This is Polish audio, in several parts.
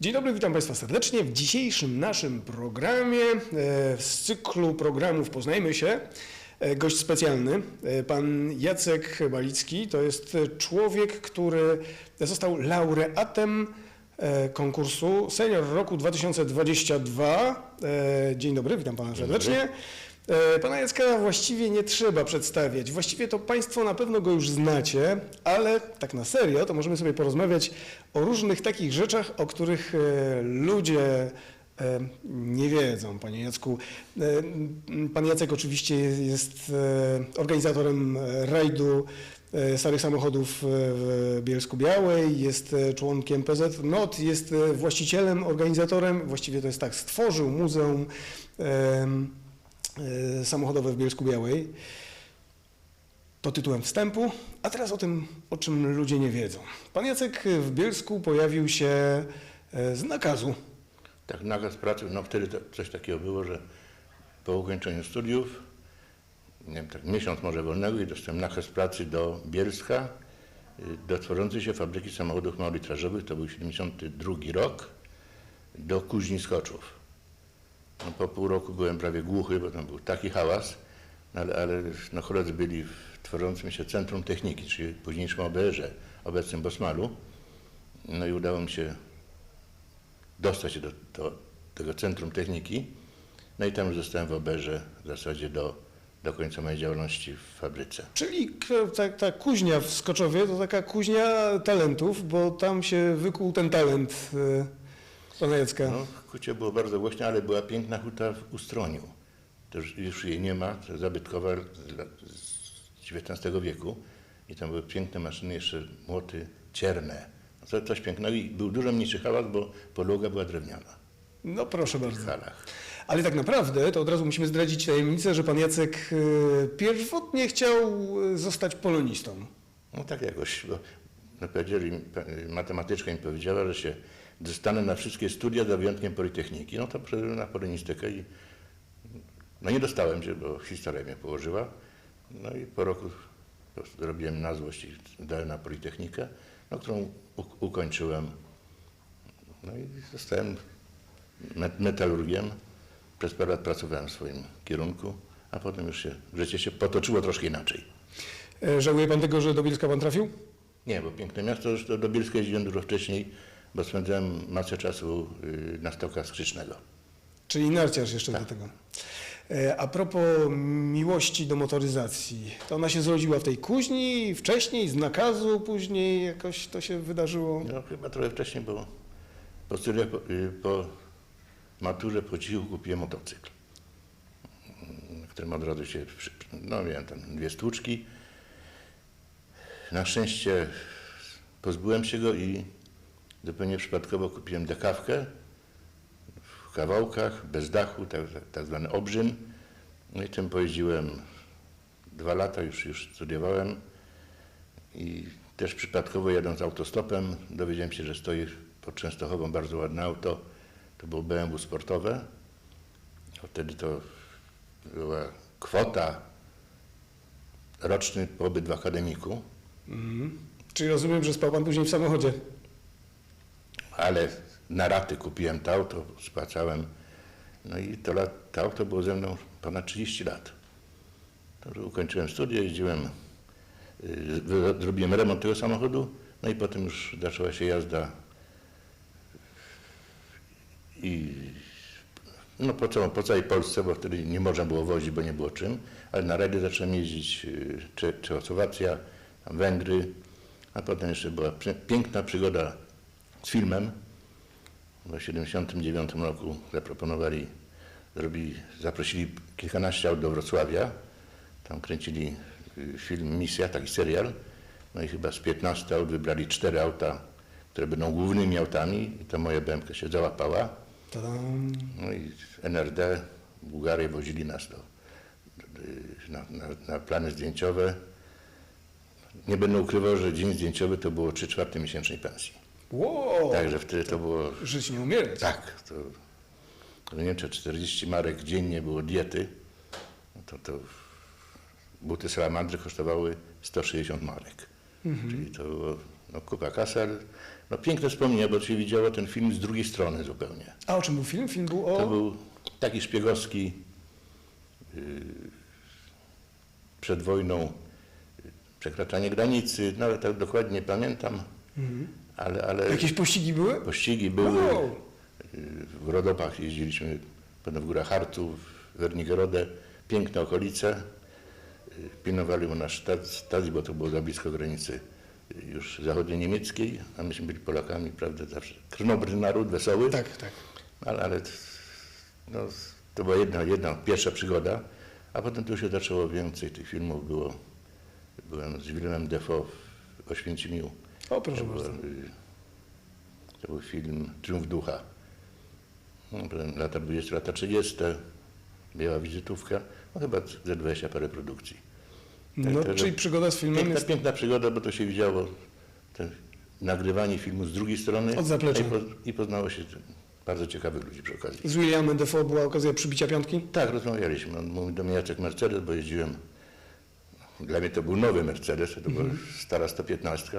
Dzień dobry, witam Państwa serdecznie. W dzisiejszym naszym programie e, z cyklu programów Poznajmy się e, gość specjalny, e, pan Jacek Balicki. To jest człowiek, który został laureatem konkursu Senior Roku 2022. E, Dzień dobry, witam Pana serdecznie. E, Pana Jacka właściwie nie trzeba przedstawiać. Właściwie to Państwo na pewno go już znacie, ale tak na serio to możemy sobie porozmawiać o różnych takich rzeczach, o których e, ludzie e, nie wiedzą, Panie Jacku. Pan Jacek oczywiście jest organizatorem rajdu starych samochodów w Bielsku Białej, jest członkiem PZ NOT, jest właścicielem, organizatorem, właściwie to jest tak, stworzył muzeum samochodowe w Bielsku Białej. To tytułem wstępu, a teraz o tym, o czym ludzie nie wiedzą. Pan Jacek w Bielsku pojawił się e, z nakazu. Tak, nakaz pracy, no wtedy to coś takiego było, że po ukończeniu studiów, nie wiem, tak miesiąc może wolnego i dostałem nakaz pracy do Bielska, y, do tworzącej się fabryki samochodów małolitrażowych, to był 72 rok, do Kuźni Skoczów. No, po pół roku byłem prawie głuchy, bo tam był taki hałas, no, ale, ale no, koledzy byli w tworzącym się Centrum Techniki, czyli późniejszym OBR-ze, obecnym Bosmalu. No i udało mi się dostać do, do tego Centrum Techniki. No i tam już zostałem w oberze w zasadzie do, do końca mojej działalności w fabryce. Czyli ta, ta kuźnia w Skoczowie to taka kuźnia talentów, bo tam się wykuł ten talent e, pana Jacka. No, w Kucie było bardzo głośno, ale była piękna huta w Ustroniu. To już, już jej nie ma, to zabytkowa z, XIX wieku. I tam były piękne maszyny, jeszcze młoty cierne. To coś pięknego i był dużo mniejszy hałas, bo podłoga była drewniana No proszę w bardzo. halach. Ale tak naprawdę to od razu musimy zdradzić tajemnicę, że pan Jacek e, pierwotnie chciał e, zostać polonistą. No tak jakoś, bo no powiedzieli, matematyczka mi powiedziała, że się dostanę na wszystkie studia za wyjątkiem Politechniki. No to przyszedłem na polonistykę i no nie dostałem się, bo historia mnie położyła. No i po roku po prostu robiłem na złość i dałem na Politechnikę, no, którą ukończyłem. No i zostałem me- metalurgiem. Przez parę lat pracowałem w swoim kierunku, a potem już się życie się potoczyło troszkę inaczej. E, Żałuje pan tego, że do Bielska pan trafił? Nie, bo piękne miasto, do Bielska jeździłem dużo wcześniej, bo spędzałem masę czasu y, na stokach Skrzycznego. Czyli narciarz jeszcze Tak. do tego. E, A propos miłości do motoryzacji, to ona się zrodziła w tej kuźni, wcześniej, z nakazu, później jakoś to się wydarzyło. No chyba trochę wcześniej, bo po studiach, po, y, po maturze po cichu kupiłem motocykl, którym od razu się, no miałem tam dwie stłuczki. Na szczęście pozbyłem się go i zupełnie przypadkowo kupiłem dekawkę w kawałkach, bez dachu, tak, tak, zwany obrzyn. No i tym pojeździłem dwa lata, już, już studiowałem i też przypadkowo jadąc autostopem dowiedziałem się, że stoi pod Częstochową bardzo ładne auto. To było BMW sportowe. Wtedy to była kwota roczny pobyt w akademiku, Mhm. Czyli rozumiem, że spał pan później w samochodzie. Ale na raty kupiłem to auto, spłacałem. No i to, lat, to auto było ze mną ponad 30 lat. To, ukończyłem studia, jeździłem, y, zrobiłem remont tego samochodu, no i potem już zaczęła się jazda i no po, całą, po całej Polsce, bo wtedy nie można było wozić, bo nie było czym, ale na rajdy zacząłem jeździć y, Cze- Czechosłowacja, Węgry, a potem jeszcze była piękna przygoda z filmem. W 1979 roku zaproponowali, zrobili, zaprosili kilkanaście aut do Wrocławia. Tam kręcili y, film Misja, taki serial. No i chyba z 15 aut wybrali cztery auta, które będą głównymi autami i to moja BMK się załapała. No i NRD, Bułgarię wozili nas do, do- na, na, na plany zdjęciowe. Nie będę ukrywał, że dzień zdjęciowy to było 3 czwarte miesięcznej pensji. Wow, Także wtedy to było żyć nie umierać. tak, to w Niemczech 40 marek dziennie było diety, no to, to buty salamandry kosztowały 160 marek. Czyli to było no, kupa kasy, ale no, piękne wspomnienia, bo się widziało ten film z drugiej strony zupełnie. A o czym był film? Film był o... To był taki szpiegowski yy, przed wojną yy, przekraczanie granicy, nawet tak dokładnie nie pamiętam, ale, ale. Jakieś pościgi były? pościgi były. W Rodopach jeździliśmy, potem w górach Hartu, w Wernigerodę, piękne okolice. Pilnowali u nas stacji, bo to było za blisko granicy już zachodniej niemieckiej, a myśmy byli Polakami, prawda, zawsze krnobry naród, wesoły. Tak, tak. Ale, ale t- no, to była jedna, jedna pierwsza przygoda, a potem już się zaczęło więcej tych filmów było. Byłem z Willemem Defoe w Oświęcimiu. O, proszę To, bardzo. y, to był film Triumf Ducha. No, lata 20, lata 30. Biała wizytówka. No chyba ze 20 parę produkcji. No, tak, czyli że- przygoda z filmem Piękna, jest... piękna przygoda, bo to się widziało te nagrywanie filmu z drugiej strony Od zaplecza. i, po, i poznało się bardzo ciekawych ludzi przy okazji. Z Williamem Defoe była okazja przybicia piątki? Tak, rozmawialiśmy. On mówił do mnie Jacek Mercedes, bo jeździłem. Dla mnie to był nowy Mercedes, to była stara 115,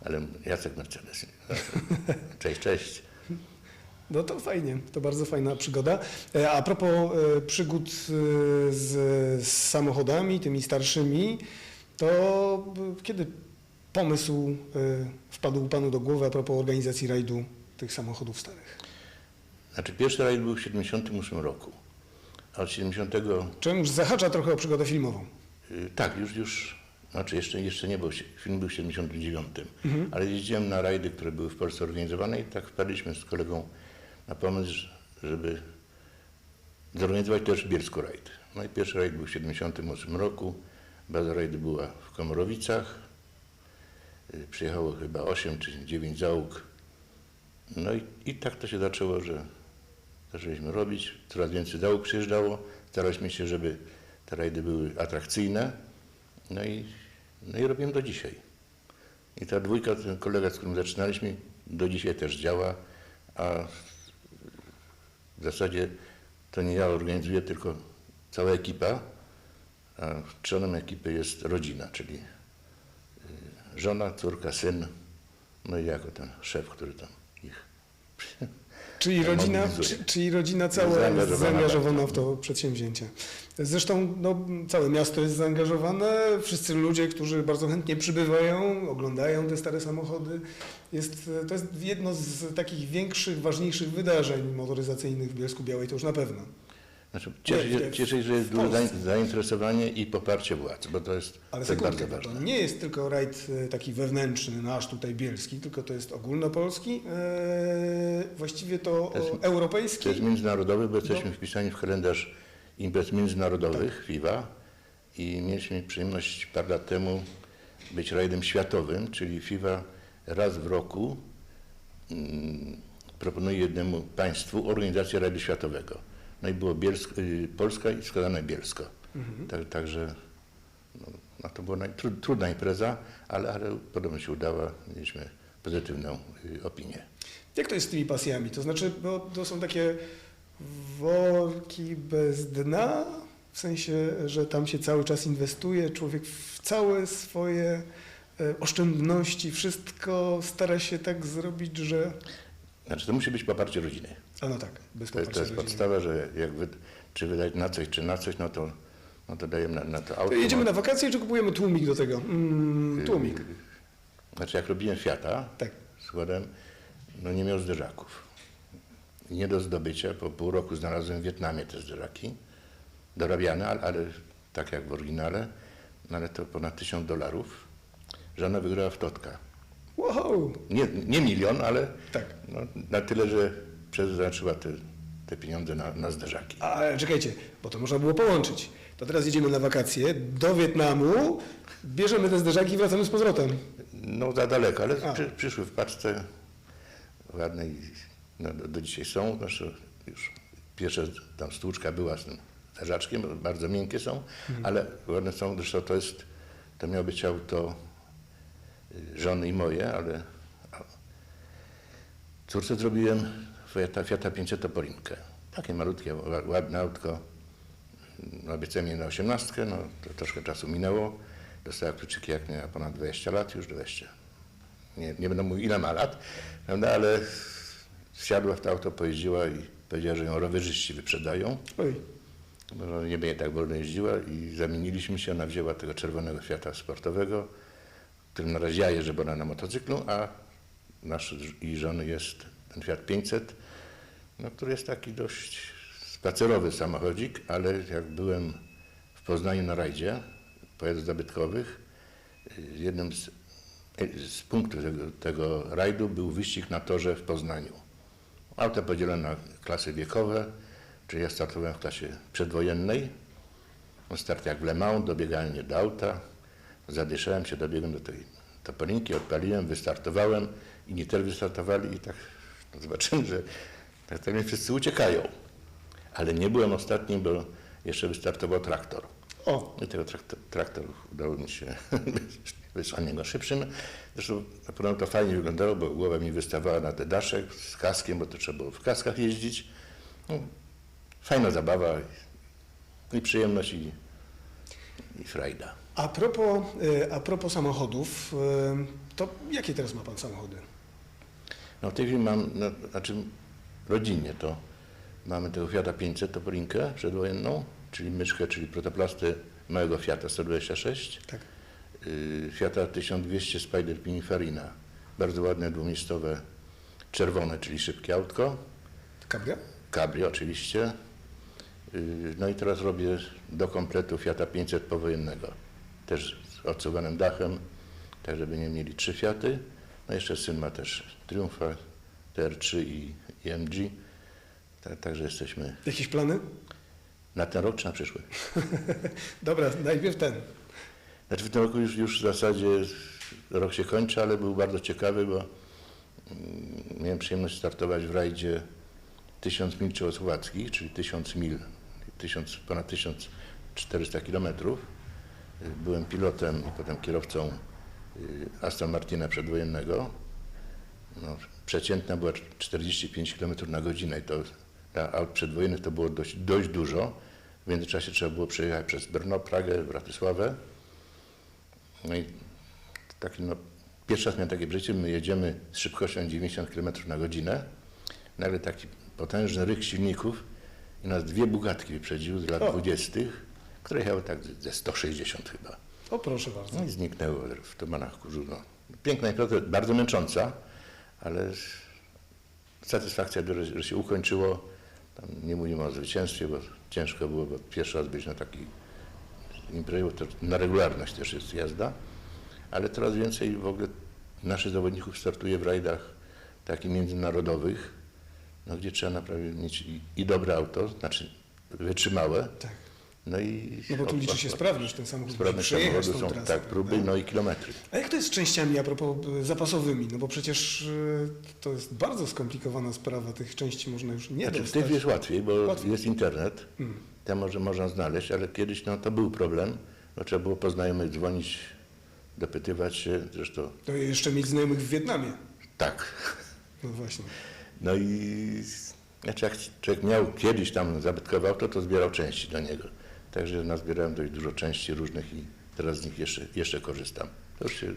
ale Jacek Mercedes. Cześć, cześć. No to fajnie, to bardzo fajna przygoda. E, A propos e, przygód e, z, z samochodami, tymi starszymi, to kiedy pomysł wpadł Panu do głowy a propos organizacji rajdu tych samochodów starych? Znaczy pierwszy rajd był w 78 roku, a od 70 Czym już zahacza trochę o przygodę filmową. Y, Tak, już, już, znaczy jeszcze, jeszcze nie był, film był w 79, ale jeździłem na rajdy, które były w Polsce organizowane i tak wpadliśmy z kolegą na pomysł, żeby zorganizować też Bielsku rajd. No i pierwszy rajd był w 78 roku, baza rajdu była w Komorowicach, Y, przyjechało chyba 8 czy 9 załóg. No i, i tak to się zaczęło, że zaczęliśmy robić, coraz więcej załóg przyjeżdżało, staraliśmy się, żeby te rajdy były atrakcyjne, no i, no i robimy do dzisiaj. I ta dwójka, ten kolega, z którym zaczynaliśmy, do dzisiaj też działa, a w zasadzie to nie ja organizuję, tylko cała ekipa, a członem ekipy jest rodzina, czyli y, żona, córka, syn, no i jako ten szef, który tam ich Czyli rodzina, czy, czyli rodzina cała jest Zaangażowana zaangażowana w to przedsięwzięcie. Zresztą no, całe miasto jest zaangażowane, wszyscy ludzie, którzy bardzo chętnie przybywają, oglądają te stare samochody. Jest, to jest jedno z takich większych, ważniejszych wydarzeń motoryzacyjnych w Bielsku Białej, to już na pewno. Znaczy, cieszę, się, cieszę się, że jest duże zainteresowanie i poparcie władz, bo to jest, Ale to bardzo sekundkę, to ważne. nie jest tylko rajd e, taki wewnętrzny, nasz tutaj bielski, tylko to jest ogólnopolski, e, właściwie to, To jest- europejski. To jest międzynarodowy, bo jesteśmy No. wpisani w kalendarz imprez międzynarodowych FIWA i mieliśmy przyjemność parę lat temu być rajdem światowym, czyli FIWA raz w roku mm, proponuje jednemu państwu organizację rajdu światowego. No i było Bielsk, y, Polska i wskazane Bielsko. Mhm. Tak, także no, no to była naj, tru, trudna impreza, ale, ale podobno się udała. Mieliśmy pozytywną y, opinię. Jak to jest z tymi pasjami? To znaczy, bo to są takie worki bez dna, w sensie, że tam się cały czas inwestuje, człowiek w całe swoje e, oszczędności, wszystko stara się tak zrobić, że... Znaczy to musi być poparcie rodziny. A no tak, bez To to jest podstawa, że jak wy, czy wydać na coś, czy na coś, no to, no to dajemy na, na to To auto. jedziemy na wakacje, czy kupujemy tłumik do tego? Y, Mm, tłumik, Znaczy jak robiłem Fiata, tak. składałem, no nie miał zderzaków. Nie do zdobycia, po pół roku znalazłem w Wietnamie te zderzaki, dorabiane, ale, ale tak jak w oryginale, no ale to ponad tysiąc dolarów. Żona wygrała w Totka. Wow, Nie, nie milion, ale tak. no, na tyle, że przeznaczyła te, te pieniądze na, na zderzaki. Ale czekajcie, bo to można było połączyć. To teraz jedziemy na wakacje do Wietnamu, bierzemy te zderzaki i wracamy z powrotem. No za daleko, ale A. przy, przyszły w paczce ładnej, no, do, do dzisiaj są, znaczy już pierwsza tam stłuczka była z tym leżaczkiem, bo bardzo miękkie są, ale ładne są, zresztą to jest, to miało być auto y, żony i moje, ale córce zrobiłem Fiata, Fiata 500 Topolinkę. Takie malutkie, ła- ładne autko, no, obiecałem jej na 18, no to troszkę czasu minęło. Dostała kluczyki jak miała ponad 20 lat, już 20. nie, nie będę mówił ile ma lat, prawda, ale wsiadła w to auto, pojeździła i powiedziała, że ją rowerzyści wyprzedają, Oj, bo nie będzie tak wolno jeździła i zamieniliśmy się, ona wzięła tego czerwonego Fiata sportowego, którym na razie ja jeżdżę, bo ona na motocyklu, a nasz i żony jest ten Fiat 500, no, który jest taki dość spacerowy samochodzik, ale jak byłem w Poznaniu na rajdzie pojazdów zabytkowych, y, jednym z, y, z punktów tego, tego rajdu był wyścig na torze w Poznaniu. Auta podzielone na klasy wiekowe, czyli ja startowałem w klasie przedwojennej. Start jak w Le Mans, dobieganie do auta, zadyszałem się, dobiegłem do tej topolinki, odpaliłem, wystartowałem, inni też wystartowali i tak zobaczyłem, że mnie wszyscy uciekają. Ale nie byłem ostatnim, bo jeszcze wystartował traktor. o, I tego traktor, traktor udało mi się wysłanie go szybszym. Zresztą na pewno to fajnie wyglądało, bo głowa mi wystawała na te daszek z kaskiem, bo to trzeba było w kaskach jeździć. No, fajna zabawa i, i przyjemność i, i frajda. a propos, y, a propos samochodów, y, to jakie teraz ma pan samochody? No w tej chwili mam, no, znaczy rodzinnie to mamy tego Fiata 500 Topolinkę przedwojenną, czyli myszkę, czyli protoplastę małego Fiata 126. Tak. y, Fiata 1200 Spider Pininfarina. Bardzo ładne, dwumiejscowe, czerwone, czyli szybkie autko. Cabrio? Cabrio oczywiście. Y, No i teraz robię do kompletu Fiata 500 powojennego. Też z odsuwanym dachem, tak żeby nie mieli trzy Fiaty. No jeszcze syn ma też Triumfa, TR3 i, i MG. Tak, także jesteśmy Jakieś plany? na ten rok czy na przyszły. Dobra, najpierw ten. Znaczy w tym roku już, już w zasadzie rok się kończy, ale był bardzo ciekawy, bo mm, miałem przyjemność startować w rajdzie 1000 mil czechosłowackich, czyli 1000 mil, 1000, ponad 1400 kilometrów. Byłem pilotem i potem kierowcą Aston Martina przedwojennego. No, przeciętna była 45 km na godzinę i to dla aut przedwojennych to było dość, dość dużo. W międzyczasie trzeba było przejechać przez Brno, Pragę, Bratysławę. No i taki, no, pierwszy raz miałem takie przeżycie, my jedziemy z szybkością 90 km na godzinę, nagle taki potężny ryk silników i nas dwie bugatki wyprzedziły z lat O. 20., które jechały tak ze 160 chyba. O, proszę bardzo. No i zniknęły w tumanach kurzu. No. Piękna impreza, bardzo męcząca, ale satysfakcja, że, że się ukończyło. Tam nie mówimy o zwycięstwie, bo ciężko było, bo pierwszy raz być na takiej imprezie, to na regularność też jest jazda, ale coraz więcej w ogóle naszych zawodników startuje w rajdach takich międzynarodowych, no, gdzie trzeba naprawdę mieć i, i dobre auto, znaczy wytrzymałe, Tak. No i... No bo tu liczy się sprawność, ten samochód musi Sprawność przejechać samochodu tą są trasę. tak, próby, no i kilometry. A jak to jest z częściami a propos y, zapasowymi? No bo przecież y, to jest bardzo skomplikowana sprawa, tych części można już nie Znaczy, dostać. chwili jest łatwiej, bo Łatwiej. jest internet, Mm. tam może można znaleźć, ale kiedyś no, to był problem, bo trzeba było po znajomych dzwonić, dopytywać się, zresztą To jeszcze mieć znajomych w Wietnamie. tak. No właśnie. No i znaczy jak człowiek miał kiedyś tam zabytkowe auto, to zbierał części do niego. Także nazbierałem dość dużo części różnych i teraz z nich jeszcze, jeszcze korzystam. To już się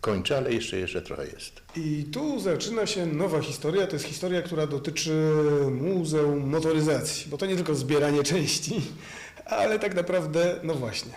kończy, ale jeszcze, jeszcze trochę jest. I tu zaczyna się nowa historia. To jest historia, która dotyczy Muzeum Motoryzacji, bo to nie tylko zbieranie części, ale tak naprawdę, no właśnie,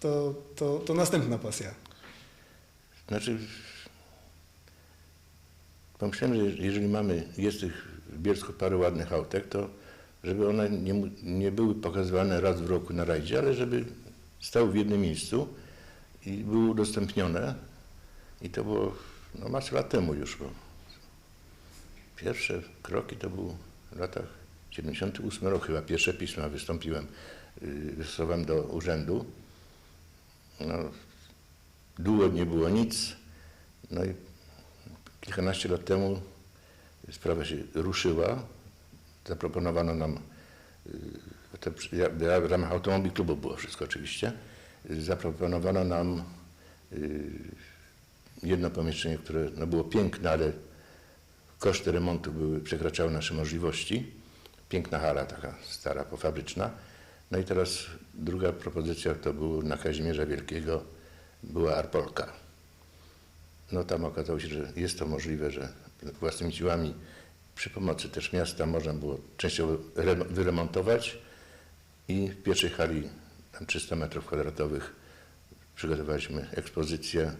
to, to, to następna pasja. Znaczy, pomyślałem, że jeżeli mamy, jest tych w Bielsku parę ładnych autek, to żeby one nie, nie były pokazywane raz w roku na rajdzie, ale żeby stały w jednym miejscu i były udostępnione. I to było no, masę lat temu już, bo pierwsze kroki to był w latach 78 rok chyba, pierwsze pisma wystąpiłem, yy, wystosowałem do urzędu. No, Długo nie było nic. No i kilkanaście lat temu sprawa się ruszyła. Zaproponowano nam, y, to w ramach automobil klubu było wszystko oczywiście, y, zaproponowano nam y, jedno pomieszczenie, które no, było piękne, ale koszty remontu były, przekraczały nasze możliwości. Piękna hala, taka stara, pofabryczna. No i teraz druga propozycja to był na Kazimierza Wielkiego, była Arpolka. No tam okazało się, że jest to możliwe, że własnymi siłami przy pomocy też miasta można było częściowo re- wyremontować i w pierwszej hali tam 300 metrów kwadratowych przygotowaliśmy ekspozycję,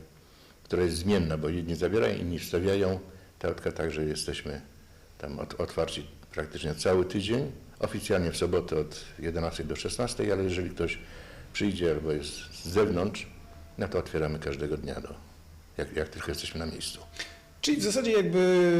która jest zmienna, bo jedni zabierają, inni wstawiają. Teatka także jesteśmy tam ot- otwarci praktycznie cały tydzień. Oficjalnie w sobotę od 11 do 16, ale jeżeli ktoś przyjdzie albo jest z zewnątrz, no to otwieramy każdego dnia, do, jak, jak tylko jesteśmy na miejscu. Czyli w zasadzie jakby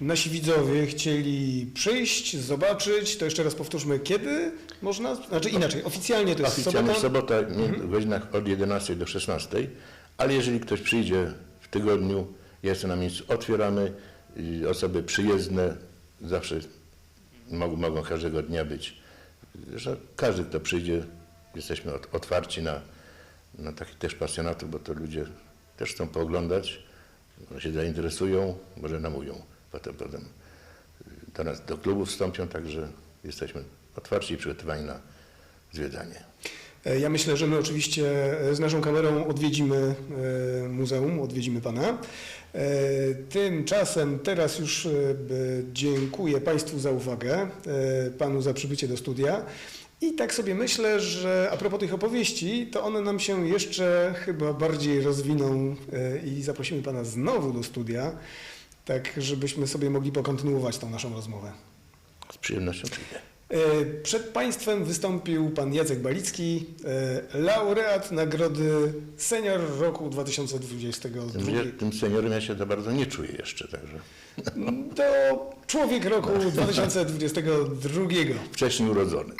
nasi widzowie chcieli przyjść, zobaczyć, to jeszcze raz powtórzmy, kiedy można? Znaczy inaczej, oficjalnie to jest Oficjalnie sobota. sobota nie, w godzinach od 11 do 16, ale jeżeli ktoś przyjdzie w tygodniu, ja jestem na miejscu, otwieramy. i Osoby przyjezdne zawsze mogą, mogą każdego dnia być. Że każdy, kto przyjdzie, jesteśmy ot- otwarci na, na takich też pasjonatów, bo to ludzie też chcą pooglądać, się zainteresują, może namówią. Potem, potem do nas do klubu wstąpią, także jesteśmy otwarci i przygotowani na zwiedzanie. E, Ja myślę, że my oczywiście e, z naszą kamerą odwiedzimy e, muzeum, odwiedzimy Pana. Tymczasem teraz już dziękuję Państwu za uwagę, Panu za przybycie do studia. I tak sobie myślę, że a propos tych opowieści, to one nam się jeszcze chyba bardziej rozwiną e, i zaprosimy Pana znowu do studia, tak żebyśmy sobie mogli pokontynuować tą naszą rozmowę. Z przyjemnością przyjdę. E, Przed Państwem wystąpił Pan Jacek Balicki, e, laureat Nagrody Senior Roku 2022. Tym, tym seniorem ja się za bardzo nie czuję jeszcze, także To człowiek roku 2022. wcześniej urodzony.